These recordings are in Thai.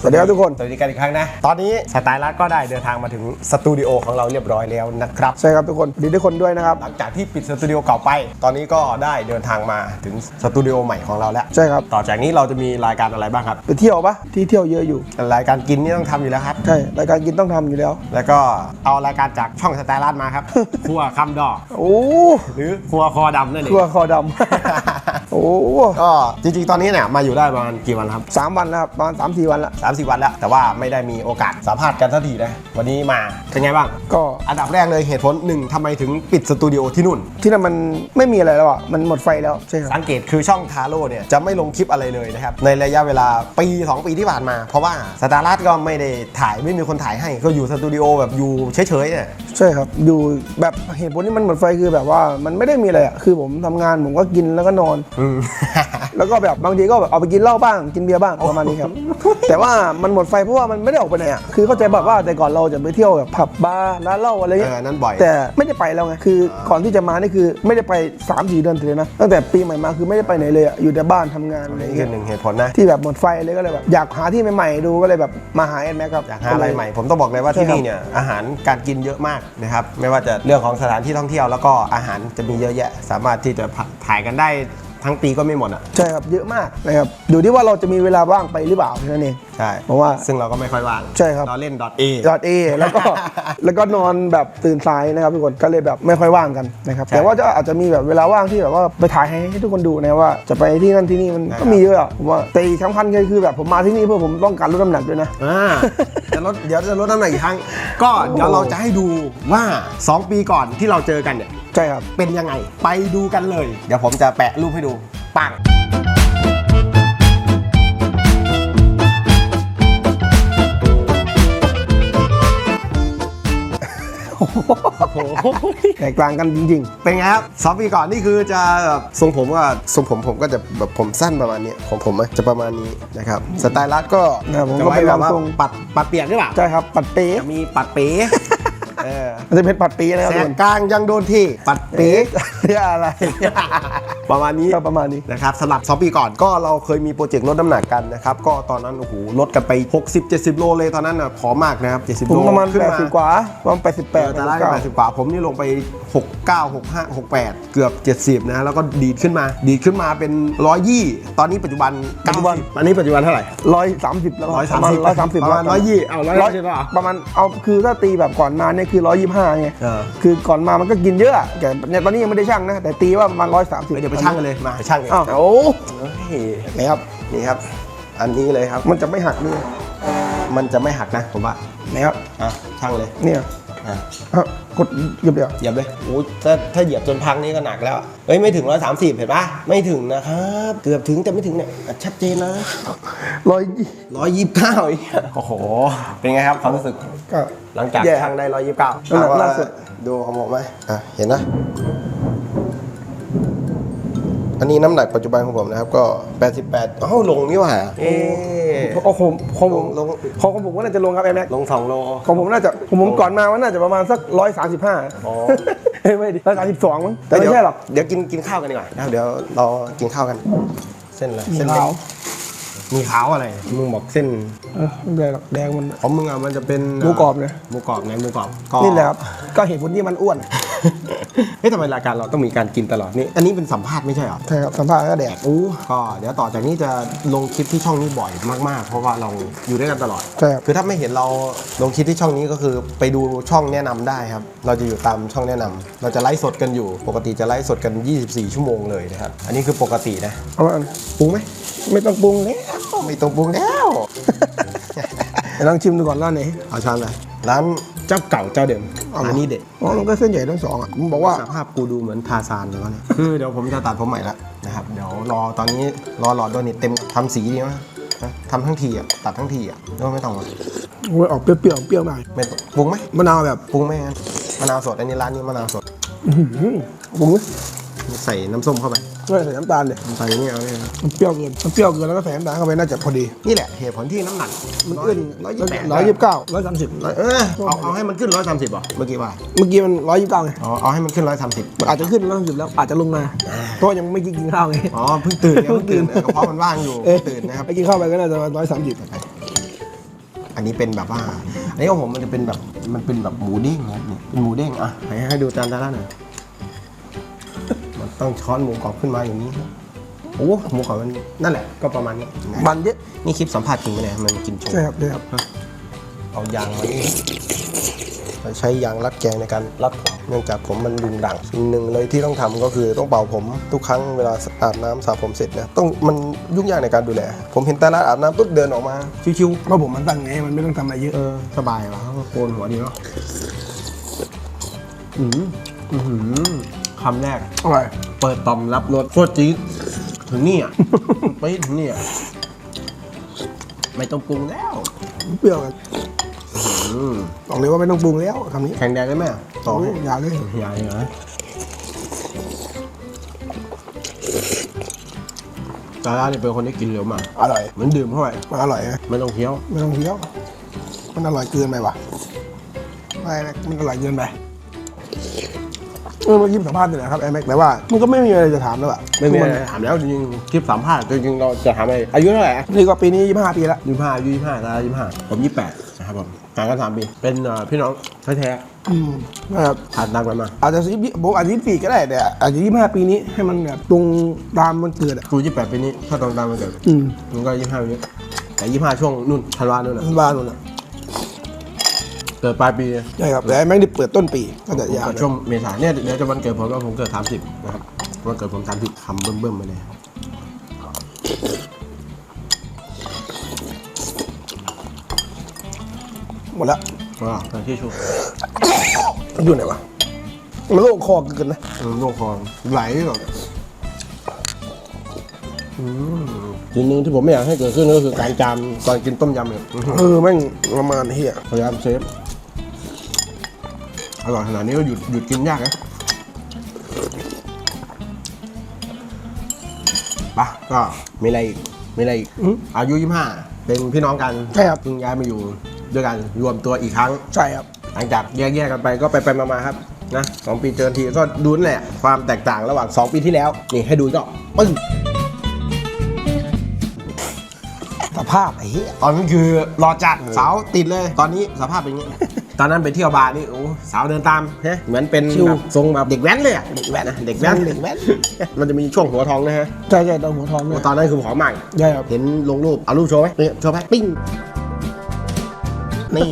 สวัสดีครับทุกคนสวัสดีกันอีกครั้งนะ ตอนนี้สไตล์รัฐก็ได้เดินทางมาถึงสตูดิโอของเราเรียบร้อยแล้วนะครับ ใช่ครับทุกคนสวัสดีทุกคนด้วยนะครับ หลังจากที่ปิดสตูดิโอเก่าไป ตอนนี้ก็ได้เดินทางมาถึงสตูดิโอใหม่ของเราแล้ว ใช่ครับ ต่อจากนี้เราจะมีรายการอะไรบ้างครับ ไปเที่ยวปะที่เที่ยวเยอะอยู่ รายการกินนี่ต้องทำอยู่แล้วครับ ใช่ รายการกินต้องทำอยู่แล้ว แล้วก็เอารายการจากช่องสไตล์รัฐมาครับ ครัวคำดอก โอ้ หรือครัวคอดำนั่นเอครัวงคอดำโอ้ก็จริงๆ ตอนนี้เนี่ยมาอยู่ได้ประมาณกี่วันครับสามวันแล้วครับประมาณสามสี่วันละสามสี่วันแล้ว แต่ว่าไม่ได้มีโอกาสสัมภาษณ์กันสักทีนะวันนี้มาเป็นไงบ้าง ก็อันดับแรกเลยเหตุผลหนึ่งทำไมถึงปิดสตูดิโอที่นู่น ที่นั่นมันไม่มีอะไรแล้วอะมันหมดไฟแล้วใช่ครับสังเกตคือช่องทาโร่เนี่ยจะไม่ลงคลิปอะไรเลยนะครับในระยะเวลาปี 2 ปีที่ผ่านมา เพราะว่าสตาร์ลัสก็ไม่ได้ถ่ายไม่มีคนถ่ายให้ก็อยู่สตูดิโอแบบอยู่เฉยๆเนี่ยใช่ครับอยู่แบบเหตุผลที่มันหมดไฟคือแบบว่ามันไม่ได้มีอะไรอะคือผมทำงานผมก็กินแล้วก็นอนอืมแล้วก็แบบบางทีก็แบบเอาไปกินเหล้าบ้างกินเบียร์บ้างประมาณนี้ครับ แต่ว่ามันหมดไฟเพราะว่ามันไม่ได้ออกไปไหนอะคือเข้าใจแบบว่าแต่ก่อนเราจะไปเที่ยวแบบผับบาร์ร้านเหล้าอะไรเอเงี้ยอนั้นบ่อย แต่ไม่ได้ไปแล้วไงคือก่อนที่จะมานี่คือไม่ได้ไป3ามสี่เดือนติดเลยนะตั้งแต่ปีใหม่มาคือไม่ได้ไปไหนเลยอะอยู่แต่บ้านทำงานอะไรนี่คืเงี้อยหนึ่งเหตุผลนะ ที่แบบหมดไฟเลยก็เลยแบบอยากหาที่ใหม่ๆดูก็เลยแบบมาหาแอนแม็กครับ อยากหาอะไรใหม่ ผมต้องบอกเลยว่าใช่ที่ครับ นี่เนี่ยอาหารการกินเยอะมากนะครับ ไม่ว่าจะเรื่องของสถานที่ท่องเที่ยวแล้วก็อาหารจะมีเยอะแยะ สามารถที่จะถ่ายกันได้ ทั้งปีก็ไม่หมดอะ ใช่ครับเยอะมากนะครับ อยู่ที่ว่าเราจะมีเวลาว่างไปหรือเปล่าแค่นั้นเอง ใช่เพราะว่าซึ่งเราก็ไม่ค่อยว่างใช่ครับเราเล่น .a ยอดเอแล้วก็แล้วก็นอนแบบตื่นสายนะครับทุกคนก็เลยแบบไม่ค่อยว่างกันนะครับใช่แต่ว่าจะอาจจะมีแบบเวลาว่างที่แบบว่าไปถ่ายให้ให้ทุกคนดูนะว่าจะไปที่นั่นที่นี่มันนะครับก็มีเยอะอะผมว่าแต่อีกสำคัญก็คือแบบผมมาที่นี่เพื่อผมต้องการลดน้ำหนักด้วยนะอ่าจะลดเดี๋ยวจะลดน้ำหนักอีกครั้ง ก็เดี๋ยวเราจะให้ดูว่า 2 ปีก่อนที่เราเจอกันเนี่ยใช่ครับเป็นยังไงไปดูกันเลย เดี๋ยวผมจะแปะรูปให้ดูปัง แตกต่างกันจริงเป็นไงครับสองปีก่อนนี่คือจะแบบทรงผมก็ทรงผมผมก็จะแบบผมสั้นประมาณนี้ของผมอะจะประมาณนี้นะครับสไตล์รัดก็นะครับผมจะก็ไว้เป็นแบบว่าทรง ปัดปัดเปียกหรือเปล่าๆใช่ครับ ปัดเป๊ะจะมีปัดเป๋เออมันจะเป็นปัดเป๊ะนะครับแสทุกกคนกลางยังโดนที่ปัดเป๋เป๊ะเรื่องอะไร ประมาณนี้ก็ประมาณนี้นะครับสำหรับ2ปีก่อนก็เราเคยมีโปรเจกต์ลดน้ำหนักกันนะครับก็ตอนนั้นโอ้โหลดกันไป 60-70 โลเลยตอนนั้นน่ะผอมมากนะครับ70ผมโลประมาณขึ้น80กว่าประมาณ88เออแต่ละก็80 กว่าผมนี่ลงไป 69 65 68 เกือบ 70 นะ แล้วก็ดีดขึ้นมา ดีดขึ้นมาเป็น 120 ตอนนี้ปัจจุบันปัจจุบัน90อันนี้ปัจจุบันเท่าไหร่ร้อยสามสิบแล้วร้อยปสามระมาณสิบร้อยสามสิบประมาณร้อยยี่เอาร้อยยี่สิบเหรอประมาณเอาคือถ้าตีแบบก่อนมาเนี่ยคือร้อยยี่ห้าไงเออคือก่อนมามันก็กินเยอะอะแต่เนี่ยตอนนี้ยังไม่ได้ช่างนะแต่ตีว่าประมาณร้อยสามสิบเดี๋ยวไปช่างกันเลยมาช่างกันอ้าวโอ้เฮ้ยไหนครับนี่ครับ อันนี้เลยครับ มันจะไม่หักนี่มันจะไม่หักนะผมว่าไหนครับอะช่างเลยเนี่ยอะอะกดเหยียบเดียวเหยียบเลยโอ้ถ้าถ้าเหยียบจนพังนี่ก็หนักแล้วอะเฮ้ยไม่ถึง130เห็นปะไม่ถึงนะครับ เกือบถึงแต่ไม่ถึงเนี่ยอะชัดเจนนะร้อย129อีกโอ้โห เป็นไงครับความรู้สึกก็หลังจากแย่ช่างได้129น้ำหนักล่าสุดดูของผมไหมอะเห็นนะ อันนี้น้ำหนักปัจจุบันของผมนะครับก็ 88อ้าวลงนี่หว่าเอ๊ะของผมของผมลงของผมก็น่าจะลงครับไอ้แม็กลง 2 โล ของผมน่าจะของผมก่อนมาว่าน่าจะประมาณสักร้อยสามสิบห้าอ๋อไม่ดิร้อยสามสิบสองมั้งแต่ไม่ใช่หรอกเดี๋ยวกินกินข้าวกันดีกว่านะครับเดี๋ยวเรากินข้าวกัน เส้นอะไรมีเส้นเล็ขากว มีขาวอะไร มึงบอกเส้นเออไม่เป็นไรหรอกแดงมัน ของมึงอะมันจะเป็นหมูกรอบนะหมูกรอบไงหมูกรอบก็นี่แหละครับ ก็เหตุผลที่มันอ้วน เฮ้ยทำไมรายการเราต้องมีการกินตลอดนี่ อันนี้เป็นสัมภาษณ์ไม่ใช่เหรอ ใช่ครับสัมภาษณ์ก็แดดอู้ก็เดี๋ยวต่อจากนี้จะลงคลิปที่ช่องนี้บ่อยมากๆ เพราะว่าเราอยู่ด้วยกันตลอด ใช่ครับ คือถ้าไม่เห็นเราลงคลิปที่ช่องนี้ก็คือไปดูช่องแนะนำได้ครับ เราจะอยู่ตามช่องแนะนำเราจะไลฟ์สดกันอยู่ ปกติจะไลฟ์สดกัน 24 ชั่วโมงเลยนะครับ อันนี้คือปกตินะ เอามาปรุงไหมไม่ต้องปรุงเลยไม่ต้องปรุงแล้วเดี๋ยวลองชิมดูก่อนร้านไหนเอาช้อนเลยร้านเจ้าเก่าเจ้าเดิมร้านนี้เด็ดอ๋อมันก็เส้นใหญ่ทั้งสองอะผมบอกว่าสภาพกูดูเหมือนทาซานเลยวะเนี่ยคือเดี๋ยวผมจะตัดผมใหม่ละนะครับเดี๋ยวรอตอนนี้รอหลอดโดนิตเต็มทำสีดีมั้ยนะทำทั้งทีอะตัดทั้งทีอะแล้วไม่ต้องหรอกโอ้ยออกเปรี้ยวๆเปรี้ยวหน่อยไม่ต้องปรุงไหมมะนาวแบบปรุงไหมงั้นมะนาวสดอันนี้ร้านนี้มะนาวสดอื้อหือปรุงไหม ใส่น้ำส้มเข้าไปไม่ใส่น้ำตาลเลยใส่อย่างนี้เอาเนี่ยมันเปรี้ยวเกินมันเปรี้ยวเกินแล้วก็ใส่น้ำตาลเข้าไปน่าจะพอดี นี่แหละเหตุผลที่น้ำหนักมันขึ้นร้อยยี่สิบแปดร้อยยี่สิบเก้าร้อยสามสิบเออเอาเอาให้มันขึ้นร้อยสามสิบอะเมื่อกี้ว่าเมื่อกี้มันร้อยยี่สิบเก้าไงอ๋อเอาให้มันขึ้นร้อยสามสิบมันอาจจะขึ้นร้อยสามสิบแล้วอาจจะลงมาเพราะว่ายังไม่กินข้าวไงอ๋อเพิ่งตื่นเนี่ยเพิ่เพิ่งงตื่ตื่นนกระเพาะมันว่างอยู่เออตื่นนะครับไปกินข้าวไปก็น่าจะร้อยสามสิบอันนี้เป็นแบบว่าอันนี้ของผมมันจะเป็นแบบมันเป็นแบบหมูเด้งนะครับเนี่ยเป็นหมูเด้งอะให้ให้ดูจานด้านล่างหน่อยมัน ต้องช้อนหมูกรอบขึ้นมาอย่างนี้ครับโอ้หมูกรอบมันนั่นแหละก็ประมาณนี้นะมันเยอะนี่คลิปสัมภาษณ์จริงไหมเนี่ยมันกินโชว์ใช่ครับใช่ครับเอายางมานี่เราใช้ยางรัดแกงในการรัดผมเนื่องจากผมมันดุงดังสิ่งหนึ่งเลยที่ต้องทำก็คือต้องเป่าผมทุกครั้งเวลาอาบน้ำสระผมเสร็จนะต้องมันยุ่งยากในการดูแลผมเห็นแต่ละอาบน้ำปุ๊บเดินออกมาชิวเพราะผมมันตั้งไงมันไม่ต้องทำอะไรเยอะๆเออสบายวะโกนหัวดีเนาะอืมอืมคำแรกอร่อย เปิดต่อมรับรสโคตรจี๊ดถึงนี่อะ ไปถึงนี่อะ ไม่ต้องปรุงแล้วเปรี้ยวกันอืมบอกเลยว่าไม่ต้องปรุงแล้วคำนี้แข่งแดงได้ไหมต่อให้โอย่าเลยใหญ่เหรอตาล่าเนี่ยเป็นคนที่กินเร็วมากอร่อยเหมือนดื่มเข้าไปมันอร่อยนะไม่ต้องเคี้ยว ไม่ต้องเคี้ยว มันอร่อยเกินไปว่ะไม่แม็กมันอร่อยเกินไป เออเมื่อกี้สัมภาษณ์อยู่นะครับไอ้แม็กแต่ว่ามันก็ไม่มีอะไรจะถามแล้วอะไม่มีอะไรถามแล้วจริงๆคลิปสัมภาษณ์จริงๆเราจะถามอะไรอายุเท่าไหร่นี่ก็ปีนี้ยี่ห้าปีแล้วยี่ห้าอายุยี่ห้าตายี่ห้าผมยี่แปดนะครับผมห่างกันสามปีเป็นเอ่อพี่น้องแท้อืมนะครับๆผ่านดังกันมา อาจจะยี่ผมอาจจะยี่สี่ก็ได้แต่อาจจะยี่ห้าปีนี้ให้มันแบบตรงตามมันเกิดอะกูยี่แปดปีนี้ถ้าตรงตามมันเกิดอืมมันก็ยี่ห้าปีนี้แต่ยี่ห้าช่วงนู่นธันวานู่นน่ะบ้านนู่นอะ เกิดปลายปีใช่ครับแต่ไอ้แม็กนี่เปิดต้นปีก็จะยาวเกิดช่วงเมษาเนี่ยเดี๋ยวจะวันเกิดผมแล้วผมเกิด 30 นะครับวันเกิดผม30ทำเบิ่มๆมาเลยหมดแล้วว้าวตอนที่ชูอยู่ไหนวะมันโล่งคอเกินนะอืมโลงคอไหลแบบอืมสิ่งหนึ่งที่ผมไม่อยากให้เกิดขึ้นก็คือการจามตอนกินต้มยำเนี่ยอื้อหือเออแม่งประมาณเฮียพยายามเซฟ อร่อยขนาดนี้ก็หยุดหยุดกินยากนะปะก็มีอะไรอีกมีอะไรอีกอายุยี่ห้าเป็นพี่น้องกันใช่ครับ เพิ่งย้ายมาอยู่ด้วยกันรวมตัวอีกครั้ง ใช่ครับ หลังจากแยกๆกันไปก็ไปไปๆมาๆครับนะสองปีเจอทีก็ดูนั่นแหละความแตกต่างระหว่าง 2 ปีที่แล้ว นี่ให้ดูก็ปึ้งสภาพไอ้เหี้ยตอนนั้นคือรอจัดสาวติดเลย ตอนนี้สภาพเป็นอย่างนี้ ตอนนั้นไปเที่ยวบาร์นี่โอ้สาวเดินตามฮะเหมือนเป็นแบบทรงแบบเด็กแว้นเลยอะเด็กแว้นนะเด็กแว้นเด็กแว้น มันจะมีช่วงหัวทองนะฮะใช่ใช่ตรงหัวทองเนี่ยตอนนั้นคือผอมมากใช่ครับเห็นลงรูปเอารูปโชว์ไหมนี่โชว์ไหมปิ้งนี่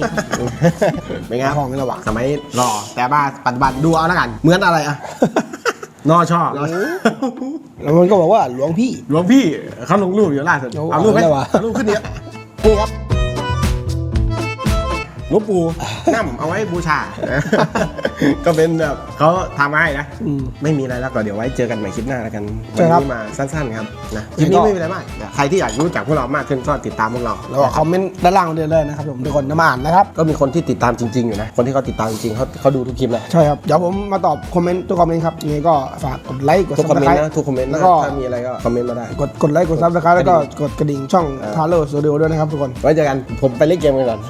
เป็นไงครับทองนี่ระหว่างสมัยรอแต่ว่าปัจจุบันดูเอาแล้วกัน เหมือนอะไรอะนอชอบแล้วมันก็บอกว่าหลวงพี่ หลวงพี่เขาลงรูปอยู่ล่าสุดโอ้เอารูปไหมเอาได้วะเอารูปขึ้นเนี้ยนี่ครับ หลวงปู่นั่มเอาไว้บูชา ก็เป็นแบบเขาทำมาให้นะ อืม ไม่มีอะไรแล้วก็เดี๋ยวไว้เจอกันใหม่คลิปหน้าแล้วกันใช่วันครับนี้มาสั้นๆครับนะคลิปนี้ไม่มีอะไรมากแต่ใครที่อยากรู้จักพวกเรามากขึ้นก็ติดตามพวกเราแล้วก็คอมเมนต์ด้านล่างเลยเลยนะครับผมทุกคนน้ำอ่านนะครับ ก็มีคนที่ติดตามจริง ๆอยู่นะคนที่เขาติดตามจริงๆเขาเขาดูทุกคลิปเลย ใช่ครับ เดี๋ยวผมมาตอบคอมเมนต์ทุกคอมเมนต์ครับยังไงก็ฝากกดไลค์กดทุกคอมเมนต์ subscribe นะทุกคอมเมนต์แล้นะวก็ถ้ามีอะไรก็คอมเมนต์มาได้ กดกดไลค์กดซับสไครต์แล้วก็กดกระดิ่งช่องเออ ทาร์เลอร์สตูดิโอด้วยนะครับทุกคน ไว้เจอกันผมไปเล่นเกมกันก่อน